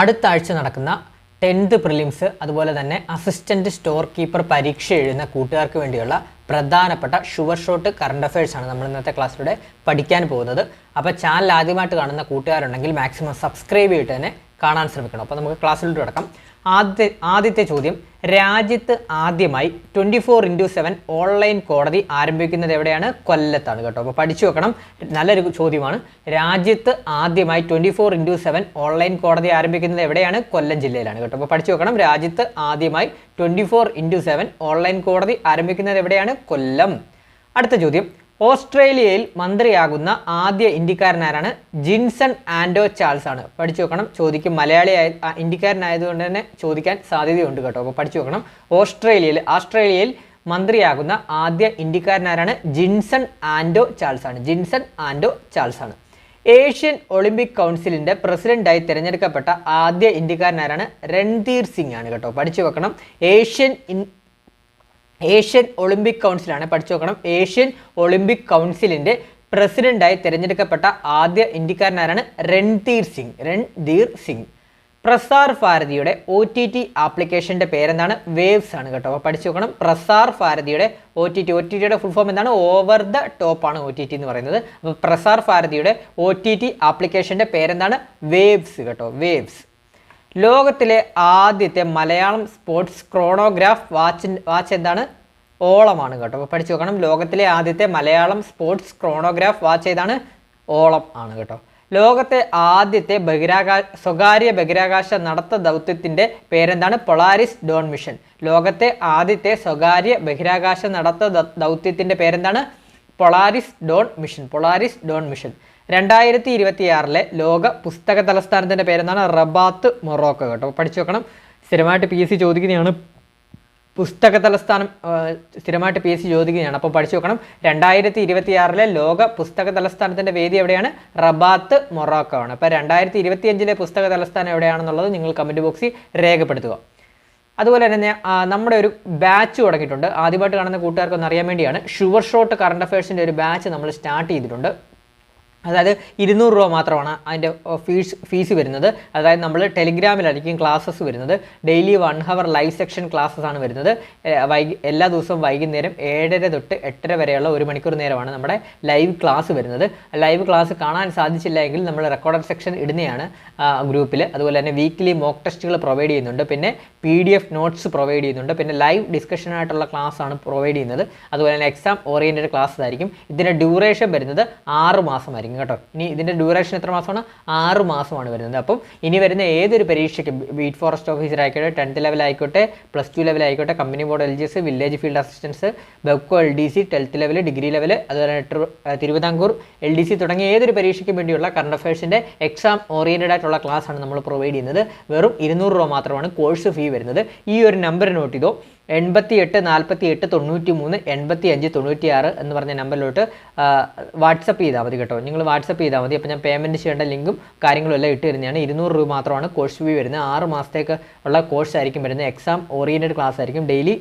അടുത്ത ആഴ്ച നടക്കുന്ന ടെൻത്ത് പ്രിലിംസ് അതുപോലെ തന്നെ അസിസ്റ്റന്റ് സ്റ്റോർ കീപ്പർ പരീക്ഷ എഴുതുന്ന കൂട്ടുകാർക്ക് വേണ്ടിയുള്ള പ്രധാനപ്പെട്ട ഷുവർ ഷോട്ട് കറണ്ട് അഫയേഴ്സ് ആണ് നമ്മൾ ഇന്നത്തെ ക്ലാസ്സിലൂടെ പഠിക്കാൻ പോകുന്നത്. അപ്പോൾ ചാനൽ ആദ്യമായിട്ട് കാണുന്ന കൂട്ടുകാരുണ്ടെങ്കിൽ മാക്സിമം സബ്സ്ക്രൈബ് ചെയ്തിട്ട് തന്നെ കാണാൻ ശ്രമിക്കണം. അപ്പോൾ നമുക്ക് ക്ലാസ്സിലോട്ട് കിടക്കാം. ആദ്യത്തെ ആദ്യത്തെ ചോദ്യം. രാജ്യത്ത് ആദ്യമായി twenty four into seven online കോടതി ആരംഭിക്കുന്നത് എവിടെയാണ്? കൊല്ലത്താണ് കേട്ടോ. അപ്പോൾ പഠിച്ചു വെക്കണം. നല്ലൊരു ചോദ്യമാണ്. രാജ്യത്ത് ആദ്യമായി twenty four into seven online കോടതി ആരംഭിക്കുന്നത് എവിടെയാണ്? കൊല്ലം ജില്ലയിലാണ് കേട്ടോ. അപ്പോൾ പഠിച്ചു വെക്കണം. രാജ്യത്ത് ആദ്യമായി twenty four into seven online കോടതി ആരംഭിക്കുന്നത് എവിടെയാണ്? കൊല്ലം. അടുത്ത ചോദ്യം. ഓസ്ട്രേലിയയിൽ മന്ത്രിയാകുന്ന ആദ്യ ഇന്ത്യക്കാരനാരാണ് ജിൻസൺ ആൻഡോ ചാൾസ് ആണ് പഠിച്ചു നോക്കണം ചോദിക്കും മലയാളി ഇന്ത്യക്കാരനായതുകൊണ്ട് തന്നെ ചോദിക്കാൻ സാധ്യതയുണ്ട് കേട്ടോ. അപ്പോൾ പഠിച്ചു നോക്കണം ഓസ്ട്രേലിയയിൽ ആസ്ട്രേലിയയിൽ മന്ത്രിയാകുന്ന ആദ്യ ഇന്ത്യക്കാരനാരാണ് ജിൻസൺ ആൻഡോ ചാൾസ് ആണ് ജിൻസൺ ആൻഡോ ചാൾസ് ആണ് ഏഷ്യൻ ഒളിമ്പിക് കൗൺസിലിന്റെ പ്രസിഡന്റായി തിരഞ്ഞെടുക്കപ്പെട്ട ആദ്യ ഇന്ത്യക്കാരനാരാണ് രൺധീർ സിംഗ് ആണ് കേട്ടോ. പഠിച്ചു വെക്കണം. ഏഷ്യൻ ഏഷ്യൻ ഒളിമ്പിക് കൗൺസിലാണ്. പഠിച്ചു നോക്കണം. ഏഷ്യൻ ഒളിമ്പിക് കൗൺസിലിന്റെ പ്രസിഡന്റായി തിരഞ്ഞെടുക്കപ്പെട്ട ആദ്യ ഇന്ത്യക്കാരനാരാണ് രൺധീർ സിംഗ്. രൺധീർ സിംഗ്. പ്രസാർ ഭാരതിയുടെ ഒ ടി ടി ആപ്ലിക്കേഷന്റെ പേരെന്താണ്? വേവ്സ് ആണ് കേട്ടോ. അപ്പോൾ പഠിച്ചു നോക്കണം. Prasar ഭാരതിയുടെ O T T O T ടിയുടെ ഫുൾ ഫോം എന്താണ്? ഓവർ ദ ടോപ്പ് ആണ് ഒ ടി ടി എന്ന് പറയുന്നത്. അപ്പോൾ പ്രസാർ ഭാരതിയുടെ ഒ ടി ടി ആപ്ലിക്കേഷന്റെ പേരെന്താണ്? വേവ്സ് കേട്ടോ. വേവ്സ്. ലോകത്തിലെ ആദ്യത്തെ Malayalam sports chronograph watch watch എന്താണ് ഓളമാണ് കേട്ടോ. അപ്പോൾ പഠിച്ചു നോക്കണം. ലോകത്തിലെ ആദ്യത്തെ മലയാളം സ്പോർട്സ് ക്രോണോഗ്രാഫ് വാച്ച് ഏതാണ്? ഓളം ആണ് കേട്ടോ. ലോകത്തെ ആദ്യത്തെ ബഹിരാകാശ സ്വകാര്യ ബഹിരാകാശ നടത്ത ദൗത്യത്തിന്റെ പേരെന്താണ്? പൊളാരിസ് ഡോൺ മിഷൻ ലോകത്തെ ആദ്യത്തെ സ്വകാര്യ ബഹിരാകാശ നടത്ത ദൗത്യത്തിന്റെ പേരെന്താണ്? Polaris Dawn mission Polaris Dawn mission രണ്ടായിരത്തി ഇരുപത്തിയാറിലെ ലോക പുസ്തക തലസ്ഥാനത്തിന്റെ പേരെന്താണ്? റബാത്ത് മൊറോക്കോ കേട്ടോ. പഠിച്ചു വെക്കണം സ്ഥിരമായിട്ട് പി എസ് സി ചോദിക്കുന്നതാണ്. പുസ്തക തലസ്ഥാനം സ്ഥിരമായിട്ട് പി എസ് സി ചോദിക്കുന്നതാണ്. അപ്പോൾ പഠിച്ചു വെക്കണം രണ്ടായിരത്തി ഇരുപത്തിയാറിലെ ലോക പുസ്തക തലസ്ഥാനത്തിന്റെ വേദി എവിടെയാണ്? റബാത്ത് മൊറോക്കോ ആണ്. അപ്പോൾ രണ്ടായിരത്തി ഇരുപത്തി അഞ്ചിലെ പുസ്തക തലസ്ഥാനം എവിടെയാണെന്നുള്ളത് നിങ്ങൾ കമന്റ് ബോക്സിൽ രേഖപ്പെടുത്തുക. അതുപോലെ തന്നെ നമ്മുടെ ഒരു ബാച്ച് തുടങ്ങിയിട്ടുണ്ട്. ആദ്യമായിട്ട് കാണുന്ന കൂട്ടുകാർക്കൊന്ന് അറിയാൻ വേണ്ടിയാണ്. ഷുവർ ഷോട്ട് കറണ്ട് അഫയേഴ്സിന്റെ ഒരു ബാച്ച് നമ്മൾ സ്റ്റാർട്ട് ചെയ്തിട്ടുണ്ട്. അതായത് ഇരുന്നൂറ് രൂപ മാത്രമാണ് അതിന്റെ ഫീസ് ഫീസ് വരുന്നത്. അതായത് നമ്മൾ ടെലിഗ്രാമിലായിരിക്കും ക്ലാസ്സസ് വരുന്നത്. Daily one hour live session classes ആണ് വരുന്നത്. വൈകി എല്ലാ ദിവസവും വൈകുന്നേരം ഏഴര തൊട്ട് എട്ടര വരെയുള്ള ഒരു മണിക്കൂർ നേരമാണ് നമ്മുടെ ലൈവ് ക്ലാസ് വരുന്നത്. ലൈവ് ക്ലാസ് കാണാൻ സാധിച്ചില്ല എങ്കിൽ നമ്മൾ റെക്കോർഡഡ് സെക്ഷൻ ഇടുന്നതാണ് ഗ്രൂപ്പിൽ അതുപോലെ തന്നെ വീക്ക്ലി മോക്ക് ടെസ്റ്റുകൾ പ്രൊവൈഡ് ചെയ്യുന്നുണ്ട്. പിന്നെ P D F notes provide ചെയ്യുന്നുണ്ട്. പിന്നെ ലൈവ് ഡിസ്കഷനായിട്ടുള്ള ക്ലാസ് ആണ് പ്രൊവൈഡ് ചെയ്യുന്നത്. അതുപോലെ തന്നെ എക്സാം ഓറിയന്റഡ് ക്ലാസ് ആയിരിക്കും. ഇതിന്റെ ഡ്യൂറേഷൻ വരുന്നത് ആറ് മാസമായിരിക്കും കേട്ടോ. ഇനി ഇതിന്റെ ഡ്യൂറേഷൻ എത്ര മാസമാണ്? ആറ് മാസമാണ് വരുന്നത്. അപ്പം ഇനി വരുന്ന ഏതൊരു പരീക്ഷയ്ക്കും ബീറ്റ് ഫോറസ്റ്റ് ഓഫീസർ ആയിക്കോട്ടെ ടെൻത്ത് ലെവൽ ആയിക്കോട്ടെ പ്ലസ് ടു ലെവൽ ആയിക്കോട്ടെ company board L G S village field assistance Bevco L D C tenth level degree level അതുപോലെ തിരുവിതാംകൂർ എൽ ഡി സി തുടങ്ങിയ ഏതൊരു പരീക്ഷയ്ക്കും വേണ്ടിയുള്ള കറണ്ട് അഫയേഴ്സിന്റെ എക്സാം ഓറിയന്റഡ് ആയിട്ടുള്ള ക്ലാസ് ആണ് നമ്മൾ പ്രൊവൈഡ് ചെയ്യുന്നത്. വെറും ഇരുന്നൂറ് രൂപ മാത്രമാണ് കോഴ്സ് ഫീ വരുന്നത്. ഈ ഒരു നമ്പർ നോട്ട് ചെയ്തോ എൺപത്തി എട്ട് നാൽപ്പത്തി എട്ട് തൊണ്ണൂറ്റി മൂന്ന് എൺപത്തി അഞ്ച് തൊണ്ണൂറ്റി ആറ് എന്ന് പറഞ്ഞ നമ്പറിലോട്ട് വാട്സപ്പ് ചെയ്താൽ മതി കേട്ടോ. നിങ്ങൾ വാട്സപ്പ് ചെയ്താൽ മതി. അപ്പോൾ ഞാൻ പേയ്മെന്റ് ചെയ്യേണ്ട ലിങ്കും കാര്യങ്ങളും എല്ലാം ഇട്ട് തരുന്നതാണ്. ഇരുന്നൂറ് രൂപ മാത്രമാണ് കോഴ്സ് ഫീ വരുന്നത്. ആറ് മാസത്തേക്ക് ഉള്ള കോഴ്സ് ആയിരിക്കും വരുന്നത്. എക്സാം ഓറിയന്റഡ് ക്ലാസ് ആയിരിക്കും. ഡെയിലി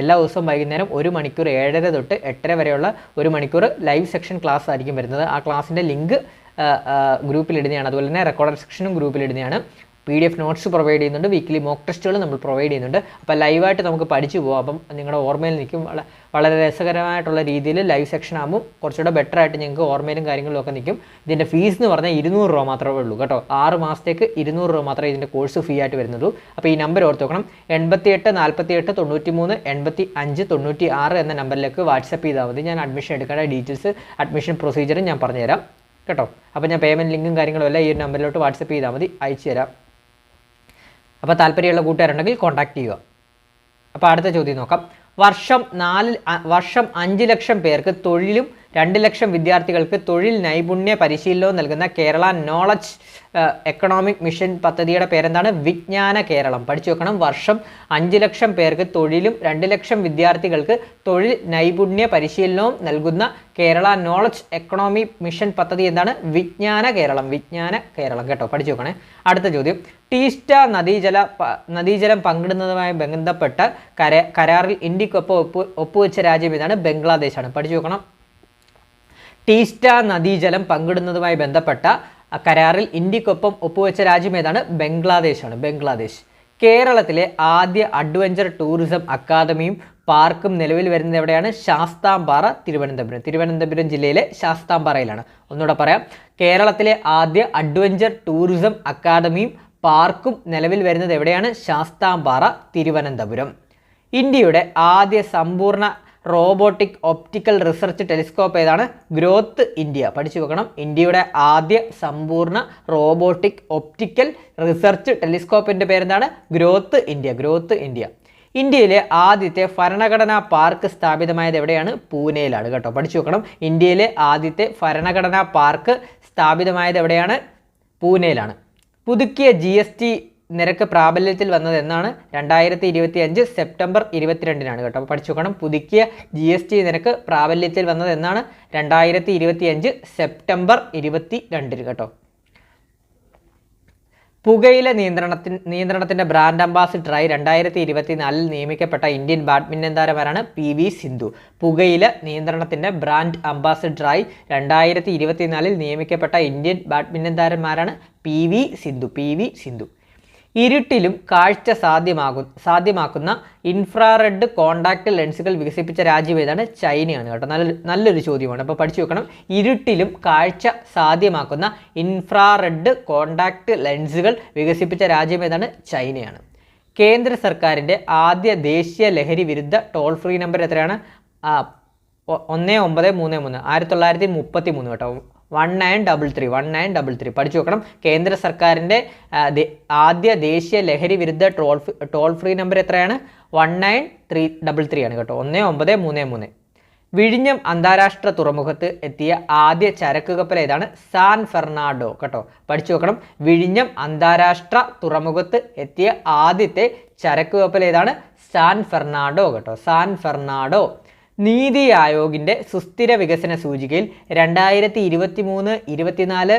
എല്ലാ ദിവസവും വൈകുന്നേരം ഒരു മണിക്കൂർ ഏഴര തൊട്ട് എട്ടര വരെയുള്ള ഒരു മണിക്കൂർ ലൈവ് സെക്ഷൻ ക്ലാസ് ആയിരിക്കും വരുന്നത്. ആ ക്ലാസ്സിന്റെ ലിങ്ക് ഗ്രൂപ്പിലിടുന്നതാണ് അതുപോലെ തന്നെ റെക്കോർഡഡ് സെക്ഷനും ഗ്രൂപ്പിൽ ഇടുന്നതാണ്. P D F notes provide ചെയ്യുന്നുണ്ട് വീക്കിലി മോക്ക് ടെസ്റ്റുകൾ നമ്മൾ പ്രൊവൈഡ് ചെയ്യുന്നുണ്ട്. അപ്പോൾ ലൈവായിട്ട് നമുക്ക് പഠിച്ചു പോകാം അപ്പം നിങ്ങളുടെ ഓർമ്മയിൽ നിൽക്കും. വളരെ രസകരമായിട്ടുള്ള രീതിയിൽ ലൈവ് സെക്ഷൻ ആകുമ്പോൾ കുറച്ചുകൂടെ ബെറ്റർ ആയിട്ട് ഞങ്ങൾക്ക് ഓർമ്മയിലും കാര്യങ്ങളിലും ഒക്കെ നിൽക്കും. ഇതിന്റെ ഫീസ് എന്ന് പറഞ്ഞാൽ ഇരുന്നൂറ് രൂപ മാത്രമേ ഉള്ളൂ കേട്ടോ. ആറ് മാസത്തേക്ക് ഇരുന്നൂറ് രൂപ മാത്രമേ ഇതിന്റെ കോഴ്സ് ഫീ ആയിട്ട് വരുന്നുള്ളൂ. അപ്പോൾ ഈ നമ്പർ ഓർത്ത് വെക്കണം. എൺപത്തി എട്ട് നാൽപ്പത്തി എട്ട് തൊണ്ണൂറ്റി മൂന്ന് എൺപത്തി അഞ്ച് തൊണ്ണൂറ്റി ആറ് എന്ന നമ്പറിലേക്ക് വാട്സപ്പ് ചെയ്താൽ മതി. ഞാൻ അഡ്മിഷൻ എടുക്കേണ്ട ഡീറ്റെയിൽസ് അഡ്മിഷൻ പ്രൊസീജിയറും ഞാൻ പറഞ്ഞുതരാം. കേട്ടോ. അപ്പോൾ ഞാൻ പേയ്മെന്റ് ലിങ്കും കാര്യങ്ങളും എല്ലാം ഈ ഒരു നമ്പറിലോട്ട് വാട്സപ്പ് ചെയ്താൽ മതി. അയച്ചു തരാം അപ്പോൾ താല്പര്യമുള്ള കൂട്ടുകാരുണ്ടെങ്കിൽ കോൺടാക്ട് ചെയ്യുക. അപ്പോൾ അടുത്ത ചോദ്യം നോക്കാം. വർഷം നാല് വർഷം അഞ്ച് ലക്ഷം പേർക്ക് തൊഴിലും രണ്ട് ലക്ഷം വിദ്യാർത്ഥികൾക്ക് തൊഴിൽ നൈപുണ്യ പരിശീലനവും നൽകുന്ന കേരള നോളജ് എക്കണോമിക് മിഷൻ പദ്ധതിയുടെ പേരെന്താണ്? വിജ്ഞാന കേരളം. പഠിച്ചു വെക്കണം. വർഷം അഞ്ച് ലക്ഷം പേർക്ക് തൊഴിലും രണ്ട് ലക്ഷം വിദ്യാർത്ഥികൾക്ക് തൊഴിൽ നൈപുണ്യ പരിശീലനവും നൽകുന്ന കേരള നോളജ് എക്കണോമി മിഷൻ പദ്ധതി എന്താണ്? വിജ്ഞാന കേരളം. വിജ്ഞാന കേരളം കേട്ടോ. പഠിച്ചു വെക്കണേ. അടുത്ത ചോദ്യം. ടീസ്റ്റ നദീജല നദീജലം പങ്കിടുന്നതുമായി ബന്ധപ്പെട്ട കര കരാറിൽ ഇന്ത്യക്കൊപ്പം ഒപ്പ് ഒപ്പുവെച്ച രാജ്യം ഏതാണ്? ബംഗ്ലാദേശാണ്. പഠിച്ചു വെക്കണം. ടീസ്റ്റ നദീജലം പങ്കിടുന്നതുമായി ബന്ധപ്പെട്ട കരാറിൽ ഇന്ത്യക്കൊപ്പം ഒപ്പുവെച്ച രാജ്യം ഏതാണ്? ബംഗ്ലാദേശാണ്. ബംഗ്ലാദേശ്. കേരളത്തിലെ ആദ്യ അഡ്വഞ്ചർ ടൂറിസം അക്കാദമിയും പാർക്കും നിലവിൽ വരുന്നത് എവിടെയാണ്? ശാസ്താംപാറ തിരുവനന്തപുരം. തിരുവനന്തപുരം ജില്ലയിലെ ശാസ്താംപാറയിലാണ്. ഒന്നുകൂടെ പറയാം. കേരളത്തിലെ ആദ്യ അഡ്വഞ്ചർ ടൂറിസം അക്കാദമിയും പാർക്കും നിലവിൽ വരുന്നത് എവിടെയാണ്? ശാസ്താംപാറ തിരുവനന്തപുരം. ഇന്ത്യയുടെ ആദ്യ സമ്പൂർണ റോബോട്ടിക് ഒപ്റ്റിക്കൽ റിസർച്ച് ടെലിസ്കോപ്പ് ഏതാണ്? Growth India. പഠിച്ചു വെക്കണം. ഇന്ത്യയുടെ ആദ്യ സമ്പൂർണ റോബോട്ടിക് ഒപ്റ്റിക്കൽ റിസർച്ച് ടെലിസ്കോപ്പിന്റെ പേരെന്താണ്? Growth India. Growth India. ഇന്ത്യയിലെ ആദ്യത്തെ ഭരണഘടനാ പാർക്ക് സ്ഥാപിതമായത് എവിടെയാണ്? പൂനെയിലാണ് കേട്ടോ. പഠിച്ചു വെക്കണം. ഇന്ത്യയിലെ ആദ്യത്തെ ഭരണഘടനാ പാർക്ക് സ്ഥാപിതമായത് എവിടെയാണ്? പൂനെയിലാണ്. പുതുക്കിയ ജി എസ് ടി നിരക്ക് പ്രാബല്യത്തിൽ വന്നത് എന്നാണ് രണ്ടായിരത്തി ഇരുപത്തി അഞ്ച് സെപ്റ്റംബർ ഇരുപത്തിരണ്ടിനാണ് കേട്ടോ. അപ്പോൾ പഠിച്ചു നോക്കണം. പുതുക്കിയ ജി എസ് ടി നിരക്ക് പ്രാബല്യത്തിൽ വന്നത് എന്നാണ് രണ്ടായിരത്തി ഇരുപത്തി അഞ്ച് സെപ്റ്റംബർ ഇരുപത്തി രണ്ടിന് കേട്ടോ. പുകയില നിയന്ത്രണത്തിന് നിയന്ത്രണത്തിന്റെ ബ്രാൻഡ് അംബാസിഡറായി രണ്ടായിരത്തി ഇരുപത്തിനാലിൽ നിയമിക്കപ്പെട്ട ഇന്ത്യൻ ബാഡ്മിന്റൺ താരമാരാണ് പി വി സിന്ധു. പുകയില നിയന്ത്രണത്തിന്റെ ബ്രാൻഡ് അംബാസിഡറായി രണ്ടായിരത്തി ഇരുപത്തിനാലിൽ നിയമിക്കപ്പെട്ട Indian badminton താരന്മാരാണ് P V Sindhu. P V Sindhu. ഇരുട്ടിലും കാഴ്ച സാധ്യമാകു സാധ്യമാക്കുന്ന ഇൻഫ്രാറെഡ് കോണ്ടാക്ട് ലെൻസുകൾ വികസിപ്പിച്ച രാജ്യം ഏതാണ്? ചൈനയാണ് കേട്ടോ. നല്ല നല്ലൊരു ചോദ്യമാണ്. അപ്പോൾ പഠിച്ചു വെക്കണം. ഇരുട്ടിലും കാഴ്ച സാധ്യമാക്കുന്ന ഇൻഫ്രാറെഡ് കോണ്ടാക്ട് ലെൻസുകൾ വികസിപ്പിച്ച രാജ്യം ഏതാണ്? ചൈനയാണ്. കേന്ദ്ര സർക്കാരിന്റെ ആദ്യ ദേശീയ ലഹരി വിരുദ്ധ ടോൾ ഫ്രീ നമ്പർ എത്രയാണ്? ഒന്ന് ഒമ്പത് മൂന്ന് മൂന്ന്. ആയിരത്തി തൊള്ളായിരത്തി മുപ്പത്തി മൂന്ന് കേട്ടോ. One nine double three one nine double three പഠിച്ചു നോക്കണം കേന്ദ്ര സർക്കാരിന്റെ ആദ്യ ദേശീയ ലഹരി വിരുദ്ധ ടോൾ ടോൾ ഫ്രീ നമ്പർ എത്രയാണ്? One nine three double three ആണ് കേട്ടോ. ഒന്ന് ഒമ്പത് മൂന്ന് മൂന്ന്. വിഴിഞ്ഞം അന്താരാഷ്ട്ര തുറമുഖത്ത് എത്തിയ ആദ്യ ചരക്ക് കപ്പൽ ഏതാണ്? സാൻ ഫെർണാഡോ കേട്ടോ. പഠിച്ചു നോക്കണം വിഴിഞ്ഞം അന്താരാഷ്ട്ര തുറമുഖത്ത് എത്തിയ ആദ്യത്തെ ചരക്ക് കപ്പൽ ഏതാണ്? സാൻ ഫെർണാഡോ കേട്ടോ. സാൻ ഫെർണാഡോ നീതി ആയോഗിന്റെ സുസ്ഥിര വികസന സൂചികയിൽ രണ്ടായിരത്തി ഇരുപത്തി മൂന്ന് ഇരുപത്തിനാല്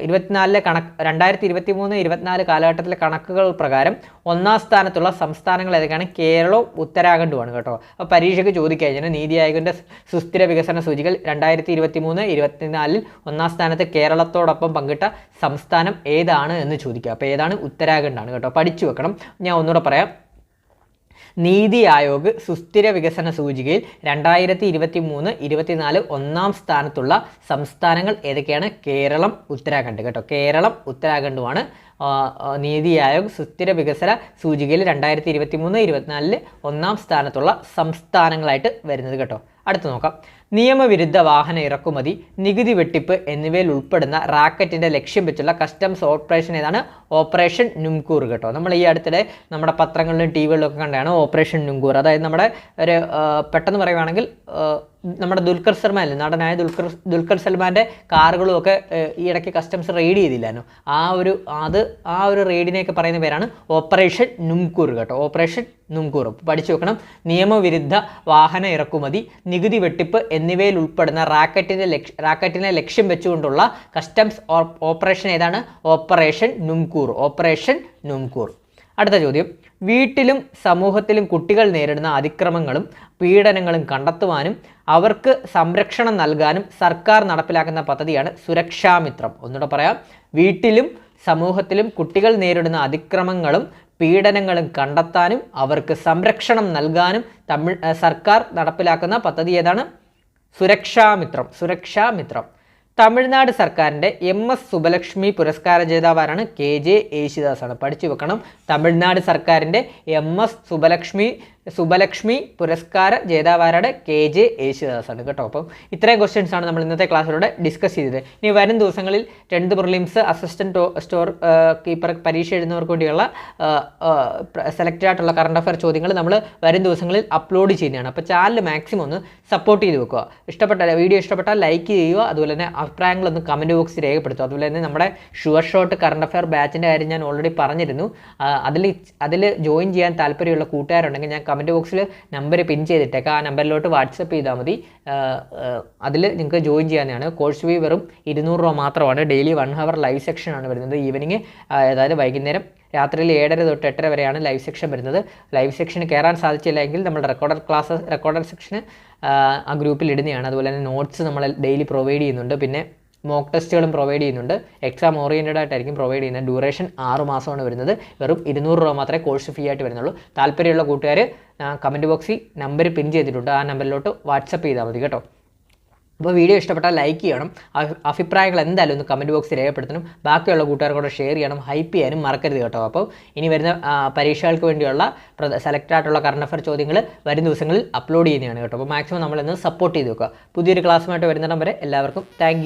ഇരുപത്തിനാലിലെ കണക്ക് രണ്ടായിരത്തി ഇരുപത്തി മൂന്ന് ഇരുപത്തിനാല് കാലഘട്ടത്തിലെ കണക്കുകൾ പ്രകാരം ഒന്നാം സ്ഥാനത്തുള്ള സംസ്ഥാനങ്ങൾ ഏതൊക്കെയാണ്? കേരളവും ഉത്തരാഖണ്ഡുമാണ് കേട്ടോ. അപ്പോൾ പരീക്ഷയ്ക്ക് ചോദിക്കഴിഞ്ഞാൽ നീതി ആയോഗിന്റെ സുസ്ഥിര വികസന സൂചികൾ രണ്ടായിരത്തി ഇരുപത്തി മൂന്ന് ഇരുപത്തിനാലിൽ ഒന്നാം സ്ഥാനത്ത് കേരളത്തോടൊപ്പം പങ്കിട്ട സംസ്ഥാനം ഏതാണ് എന്ന് ചോദിക്കുക അപ്പോൾ ഏതാണ്? ഉത്തരാഖണ്ഡാണ് കേട്ടോ. പഠിച്ചു വെക്കണം. ഞാൻ ഒന്നുകൂടെ പറയാം. നീതി ആയോഗ് സുസ്ഥിര വികസന സൂചികയിൽ രണ്ടായിരത്തി ഇരുപത്തി മൂന്ന് ഇരുപത്തിനാല് ഒന്നാം സ്ഥാനത്തുള്ള സംസ്ഥാനങ്ങൾ ഏതൊക്കെയാണ്? കേരളം ഉത്തരാഖണ്ഡ്. കേട്ടോ കേരളം ഉത്തരാഖണ്ഡുമാണ്. നീതി ആയോഗ് സുസ്ഥിര വികസന സൂചികയിൽ രണ്ടായിരത്തി ഇരുപത്തി മൂന്ന് ഇരുപത്തിനാലിൽ ഒന്നാം സ്ഥാനത്തുള്ള സംസ്ഥാനങ്ങളായിട്ട് വരുന്നത് കേട്ടോ. അടുത്ത് നോക്കാം. നിയമവിരുദ്ധ വാഹന ഇറക്കുമതി നികുതി വെട്ടിപ്പ് എന്നിവയിൽ ഉൾപ്പെടുന്ന റാക്കറ്റിന്റെ ലക്ഷ്യം വെച്ചുള്ള കസ്റ്റംസ് ഓപ്പറേഷൻ ഏതാണ്? ഓപ്പറേഷൻ നുംകൂർ കേട്ടോ. നമ്മൾ ഈ അടുത്തിടെ നമ്മുടെ പത്രങ്ങളിലും ടി വികളിലും ഒക്കെ കണ്ടതാണ് ഓപ്പറേഷൻ നുംകൂർ അതായത് നമ്മുടെ ഒരു പെട്ടെന്ന് പറയുവാണെങ്കിൽ ആ, നമ്മുടെ ദുൽഖർ സൽമാൻ അല്ലേ? നടനായ ദുൽഖർ ദുൽഖർ സൽമാന്റെ കാറുകളും ഒക്കെ ഈ ഇടയ്ക്ക് കസ്റ്റംസ് റെയ്ഡ് ചെയ്തില്ലായിരുന്നു. ആ ഒരു അത് ആ ഒരു റെയ്ഡിനെയൊക്കെ പറയുന്ന പേരാണ് ഓപ്പറേഷൻ നുംകൂർ കേട്ടോ. ഓപ്പറേഷൻ നുംകൂർ പഠിച്ചു വെക്കണം. നിയമവിരുദ്ധ വാഹന ഇറക്കുമതി നികുതി വെട്ടിപ്പ് എന്നിവയിൽ ഉൾപ്പെടുന്ന റാക്കറ്റിന്റെ ലക്ഷ്യ റാക്കറ്റിനെ ലക്ഷ്യം വെച്ചുകൊണ്ടുള്ള കസ്റ്റംസ് ഓപ്പറേഷൻ ഏതാണ്? ഓപ്പറേഷൻ നുംകൂർ ഓപ്പറേഷൻ നുംകൂർ അടുത്ത ചോദ്യം. വീട്ടിലും സമൂഹത്തിലും കുട്ടികൾ നേരിടുന്ന അതിക്രമങ്ങളും പീഡനങ്ങളും കണ്ടെത്തുവാനും അവർക്ക് സംരക്ഷണം നൽകാനും സർക്കാർ നടപ്പിലാക്കുന്ന പദ്ധതിയാണ് സുരക്ഷാമിത്രം. ഒന്നുകൂടെ പറയാം. വീട്ടിലും സമൂഹത്തിലും കുട്ടികൾ നേരിടുന്ന അതിക്രമങ്ങളും പീഡനങ്ങളും കണ്ടെത്താനും അവർക്ക് സംരക്ഷണം നൽകാനും തമിഴ് സർക്കാർ നടപ്പിലാക്കുന്ന പദ്ധതി ഏതാണ്? സുരക്ഷാമിത്രം. സുരക്ഷാമിത്രം. തമിഴ്നാട് സർക്കാരിന്റെ എം എസ് സുബലക്ഷ്മി പുരസ്കാര ജേതാവാരാണ് കെ ജെ യേശുദാസാണ്. പഠിച്ചു വെക്കണം. തമിഴ്നാട് സർക്കാരിന്റെ എം എസ് സുബലക്ഷ്മി സുബലക്ഷ്മി പുരസ്കാര ജേതാവാരുടെ കെ ജെ യേശുദാസാണ് കേട്ടോ. അപ്പം ഇത്രയും ക്വസ്റ്റ്യൻസ് ആണ് നമ്മൾ ഇന്നത്തെ ക്ലാസ്സിലൂടെ ഡിസ്കസ് ചെയ്തത്. ഇനി വരും ദിവസങ്ങളിൽ രണ്ട് പ്രിലിംസ് അസിസ്റ്റന്റ് സ്റ്റോർ കീപ്പർ പരീക്ഷ എഴുതുന്നവർക്ക് വേണ്ടിയുള്ള സെലക്റ്റഡ് ആയിട്ടുള്ള കറണ്ട് അഫയർ ചോദ്യങ്ങൾ നമ്മൾ വരും ദിവസങ്ങളിൽ അപ്ലോഡ് ചെയ്യുന്നതാണ്. അപ്പോൾ ചാനൽ മാക്സിമം ഒന്ന് സപ്പോർട്ട് ചെയ്ത് വെക്കുക. ഇഷ്ടപ്പെട്ട വീഡിയോ ഇഷ്ടപ്പെട്ടാൽ ലൈക്ക് ചെയ്യുക. അതുപോലെ തന്നെ അഭിപ്രായങ്ങളൊന്ന് കമന്റ് ബോക്സിൽ രേഖപ്പെടുത്തുക. അതുപോലെ തന്നെ നമ്മുടെ ഷുവർ ഷോട്ട് കറണ്ട് അഫയർ ബാച്ചിന്റെ കാര്യം ഞാൻ ഓൾറെഡി പറഞ്ഞിരുന്നു. അതിൽ അതിൽ ജോയിൻ ചെയ്യാൻ താല്പര്യമുള്ള കൂട്ടുകാരുണ്ടെങ്കിൽ ഞാൻ കമന്റ് ബോക്സിൽ നമ്പർ പിൻ ചെയ്തിട്ടേക്കാം. ആ നമ്പറിലോട്ട് വാട്സപ്പ് ചെയ്താൽ മതി. അതിൽ നിങ്ങൾക്ക് ജോയിൻ ചെയ്യാനാണ് കോഴ്സ് ഫീ വെറും ഇരുന്നൂറ് രൂപ മാത്രമാണ്. ഡെയിലി വൺ ഹവർ ലൈവ് സെക്ഷനാണ് വരുന്നത്. ഈവനിങ് അതായത് വൈകുന്നേരം രാത്രിയിൽ ഏഴര തൊട്ട് എട്ടര വരെയാണ് ലൈവ് സെക്ഷൻ വരുന്നത്. ലൈവ് സെക്ഷന് കയറാൻ സാധിച്ചില്ലെങ്കിൽ നമ്മൾ റെക്കോർഡർ ക്ലാസ് റെക്കോർഡർ സെക്ഷന് ആ ഗ്രൂപ്പിൽ ഇടുന്നതാണ്. അതുപോലെ തന്നെ നോട്ട്സ് നമ്മൾ ഡെയിലി പ്രൊവൈഡ് ചെയ്യുന്നുണ്ട്. പിന്നെ മോക്ക് ടെസ്റ്റുകളും പ്രൊവൈഡ് ചെയ്യുന്നുണ്ട്. എക്സാം ഓറിയന്റഡ് ആയിട്ടായിരിക്കും പ്രൊവൈഡ് ചെയ്യുന്നത്. ഡ്യൂറേഷൻ ആറ് മാസമാണ് വരുന്നത്. വെറും ഇരുന്നൂറ് രൂപ മാത്രമേ കോഴ്സ് ഫീ ആയിട്ട് വരുന്നുള്ളൂ. താല്പര്യമുള്ള കൂട്ടുകാർ കമന്റ് ബോക്സിൽ നമ്പർ പിൻ ചെയ്തിട്ടുണ്ട്. ആ നമ്പറിലോട്ട് വാട്സപ്പ് ചെയ്താൽ മതി കേട്ടോ. അപ്പോൾ വീഡിയോ ഇഷ്ടപ്പെട്ടാൽ ലൈക്ക് ചെയ്യണം. അഭിപ്രായങ്ങൾ എന്തായാലും ഒന്ന് കമന്റ് ബോക്സിൽ രേഖപ്പെടുത്തണം. ബാക്കിയുള്ള കൂട്ടുകാർക്കൂടെ ഷെയർ ചെയ്യണം. ഹൈപ്പ് ചെയ്യാനും മറക്കരുത് കേട്ടോ. അപ്പോൾ ഇനി വരുന്ന പരീക്ഷകൾക്ക് വേണ്ടിയുള്ള സെലക്ട് ആയിട്ടുള്ള കറണ്ട് അഫയർ ചോദ്യങ്ങൾ വരും ദിവസങ്ങളിൽ അപ്ലോഡ് ചെയ്യുന്നതാണ് കേട്ടോ. അപ്പോൾ മാക്സിമം നമ്മളിന്ന് സപ്പോർട്ട് ചെയ്ത് വെക്കുക. പുതിയൊരു ക്ലാസ്സുമായിട്ട് വരുന്നിടം വരെ എല്ലാവർക്കും താങ്ക്